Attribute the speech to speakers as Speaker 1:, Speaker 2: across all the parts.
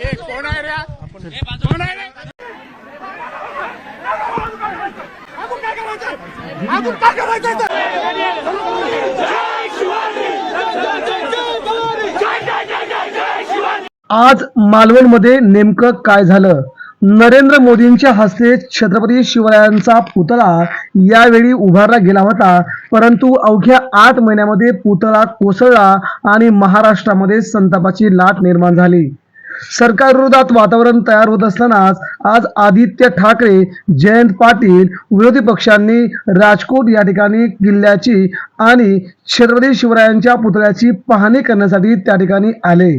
Speaker 1: ए, कोण आहे रे? कोण आहे रे? आपण काय करायचं? आपण काय करायचं इथं?
Speaker 2: आज मालवणमध्ये नेमकं काय झालं नरेंद्र मोदींच्या हस्ते छत्रपती शिवरायांचा पुतळा यावेळी उभारला गेला होता परंतु अवघ्या आठ महिन्यामध्ये पुतळा कोसळला आणि महाराष्ट्रामध्ये संतापाची लाट निर्माण झाली सरकार विरोधात वातावरण तयार होत असतानाच आज आदित्य ठाकरे जयंत पाटील विरोधी पक्षांनी राजकोट या ठिकाणी किल्ल्याची आणि छत्रपती शिवरायांच्या पुतळ्याची पाहणी करण्यासाठी त्या ठिकाणी आले.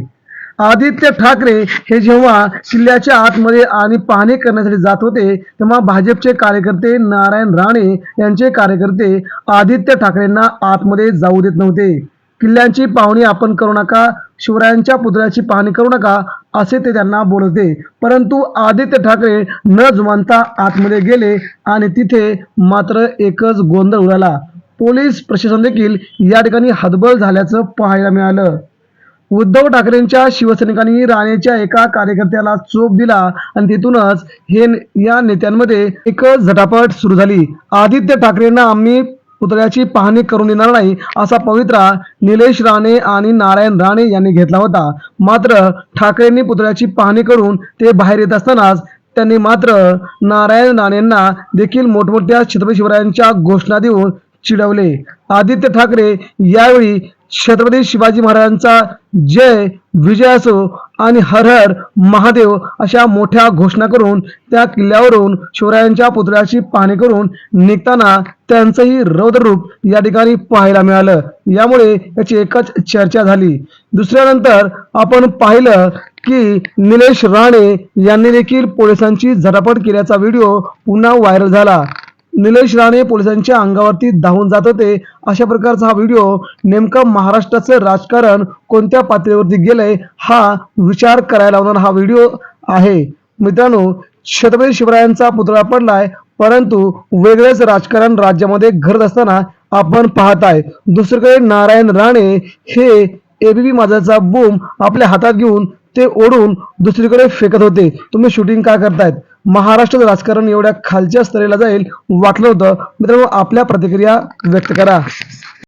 Speaker 2: आदित्य ठाकरे हे जेव्हा किल्ल्याच्या आतमध्ये आणि पाहणी करण्यासाठी जात होते तेव्हा भाजपचे कार्यकर्ते नारायण राणे यांचे कार्यकर्ते आदित्य ठाकरेंना आतमध्ये जाऊ देत नव्हते. किल्ल्यांची पाहुणी आपण करू नका शिवरायांच्या पुतळ्याची पाहणी करू नका असे ते त्यांना बोलते परंतु आदित्य ठाकरे न जुमानता आतमध्ये गेले आणि तिथे मात्र एकच गोंधळ उडाला. पोलीस प्रशासन देखील या ठिकाणी हतबल झाल्याचं पाहायला मिळालं. उद्धव ठाकरेंच्या शिवसैनिकांनी राणेच्या एका कार्यकर्त्याला चोप दिला आणि तिथूनच हे या नेत्यांमध्ये एकच झटापट सुरू झाली. आदित्य ठाकरेंना आम्ही पुतळ्याची पाहणी करून येणार नाही असा पवित्रा निलेश राणे आणि नारायण राणे यांनी घेतला होता. मात्र ठाकरेंनी पुतळ्याची पाहणी करून ते बाहेर येत असतानाच त्यांनी मात्र नारायण राणेंना देखील मोठमोठ्या छत्रपती शिवरायांच्या घोषणा देऊन चिडवले. आदित्य ठाकरे यावेळी छत्रपती शिवाजी महाराजांचा जय विजय असो आणि हर हर महादेव अशा मोठ्या घोषणा करून त्या किल्ल्यावरून शिवरायांच्या पुतळ्याची पाहणी करून निघताना त्यांचंही रौद्ररूप या ठिकाणी पाहायला मिळालं. यामुळे याची एकच चर्चा झाली. दुसऱ्यानंतर आपण पाहिलं की निलेश राणे यांनी देखील पोलिसांची झटापट केल्याचा व्हिडिओ पुन्हा व्हायरल झाला. निलेश राणे पोलिसांच्या अंगावरती धावून जात होते. अशा प्रकारचा हा व्हिडिओ नेमकं महाराष्ट्राचं राजकारण कोणत्या पातळीवरती गेलंय हा विचार करायला लावणारा हा व्हिडिओ आहे. मित्रांनो छत्रपती शिवरायांचा पुतळा पडलाय परंतु वेगळेच राजकारण राज्यामध्ये घडत असताना आपण पाहताय. दुसरीकडे नारायण राणे हे एबीपी माझाचा बूम आपल्या हातात घेऊन ते ओढून दुसरीकडे फेकत होते. तुम्ही शूटिंग काय करतायत? महाराष्ट्राचं राजकारण एवढ्या खालच्या स्तरेला जाईल वाटलं होतं. मित्रांनो आपल्या प्रतिक्रिया व्यक्त करा.